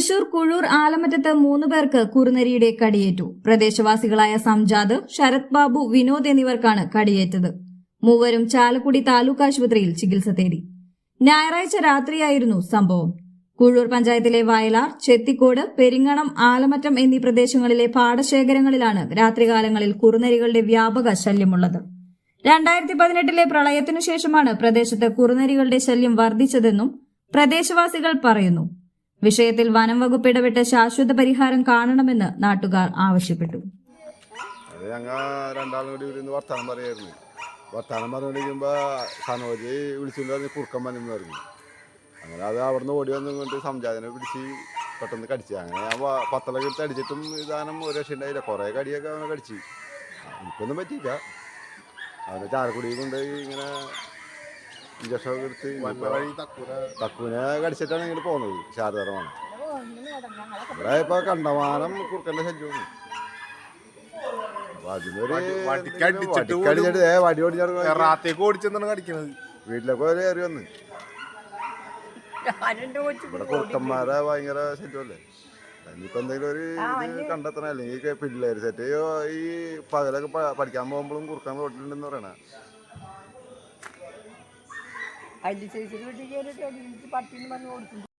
തൃശൂർ കുഴൂർ ആലമറ്റത്ത് മൂന്ന് പേർക്ക് കുറുനരിയുടെ കടിയേറ്റു. പ്രദേശവാസികളായ സംജാദ് ശരത് ബാബു വിനോദ് എന്നിവർക്കാണ് കടിയേറ്റത്. മൂവരും ചാലക്കുടി താലൂക്ക് ആശുപത്രിയിൽ ചികിത്സ തേടി. ഞായറാഴ്ച രാത്രിയായിരുന്നു സംഭവം. കുഴൂർ പഞ്ചായത്തിലെ വയലാർ ചെത്തിക്കോട് പെരിങ്ങണം ആലമറ്റം എന്നീ പ്രദേശങ്ങളിലെ പാടശേഖരങ്ങളിലാണ് രാത്രികാലങ്ങളിൽ കുറുനരികളുടെ വ്യാപക ശല്യമുള്ളത്. രണ്ടായിരത്തി പതിനെട്ടിലെ പ്രളയത്തിനു ശേഷമാണ് പ്രദേശത്ത് കുറുനരികളുടെ ശല്യം വർദ്ധിച്ചതെന്നും പ്രദേശവാസികൾ പറയുന്നു. വിഷയത്തിൽ വനം വകുപ്പ് ഇടപെട്ട് ശാശ്വത പരിഹാരം കാണണമെന്ന് നാട്ടുകാർ ആവശ്യപ്പെട്ടു. ഞങ്ങൾ കൂടി വർത്തമാനം വർത്തമാനം പറഞ്ഞ് അങ്ങനെ അത് അവിടുന്ന് ഓടി വന്നുകൊണ്ട് സംജാതനെ പിടിച്ച് പെട്ടെന്ന് കടിച്ചു. അങ്ങനെ ഞാൻ പത്തലൊക്കെ എടുത്ത് അടിച്ചിട്ടും ഇതാനം ഒരു രക്ഷയുണ്ടായില്ല കുറേ കടിയൊക്കെ അവനെ കടിച്ച്. എനിക്കൊന്നും പറ്റിയില്ല. അവനെ ചാലക്കുടി കൊണ്ട് ഇങ്ങനെ ഇഞ്ചക്ഷൻ ഒക്കെ എടുത്ത് തക്കുവിനെ കടിച്ചിട്ടാണ് ഇങ്ങനെ പോകുന്നത്. ശാരദമാണ് ഇവിടെ ഇപ്പൊ കണ്ടമാനം കുറുക്കന്റെ ശല്യമാണ് അതിനൊരു വടി- ഓടിച്ചെന്നാണ് കടിക്കണത്. വീട്ടിലൊക്കെ ഒരു കയറി വന്ന്. ഇവിടെ കുറുക്കന്മാരെ ഭയങ്കര ശല്യമല്ലേ ഇനിയിപ്പോ എന്തെങ്കിലും ഒരു ഇത് കണ്ടെത്തണം. അല്ലെങ്കിൽ പിള്ളേര് സെറ്റ് ഈ പകലൊക്കെ പഠിക്കാൻ പോകുമ്പോഴും കുറുക്കാൻ റോട്ടിലുണ്ടെന്ന് പറയണേ അതിന്റെ ചേച്ചിയുടെ വീട്ടിൽ കയറിയിട്ട് പട്ടിന് പറഞ്ഞ് കൊടുത്തു